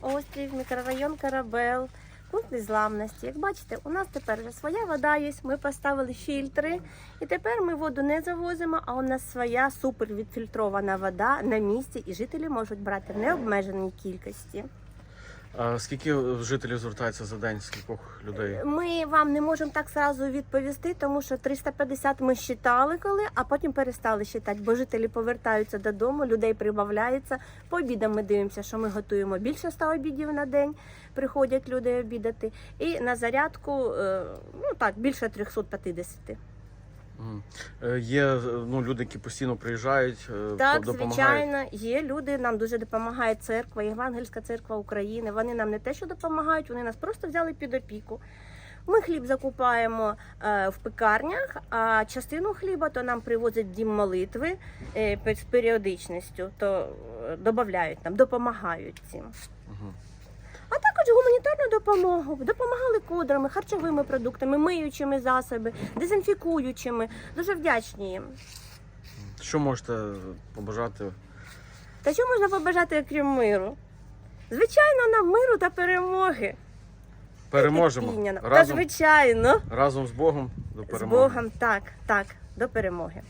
Острів, мікрорайон Карабел, пункт незламності. Як бачите, у нас тепер вже своя вода є. Ми поставили фільтри, і тепер ми воду не завозимо, а у нас своя супер відфільтрована вода на місці, і жителі можуть брати в необмеженій кількості. А скільки жителів звертається за день? Скількох людей? Ми вам не можемо так зразу відповісти, тому що 350 ми считали коли, а потім перестали считати, бо жителі повертаються додому, людей прибавляється. По обідам ми дивимося, що ми готуємо більше 100 обідів на день. Приходять люди обідати. І на зарядку е, ну так більше 350. Е, Є е, ну, люди, які постійно приїжджають, е, Так, допомагають. звичайно, є люди. Нам дуже допомагає церква, Євангельська церква України. Вони нам не те, що допомагають, вони нас просто взяли під опіку. Ми хліб закупаємо в пекарнях, а частину хліба то нам привозять дім молитви з періодичністю, то додають нам, допомагають цим. Мгм. Допомогу. Допомагали кодрами, харчовими продуктами, миючими засоби, дезінфікуючими. Дуже вдячні їм. Що можете побажати? Та що можна побажати, окрім миру? Звичайно, нам миру та перемоги. Переможемо Терпіння. Та звичайно. разом з Богом до перемоги. З. Богом, так, так, до перемоги.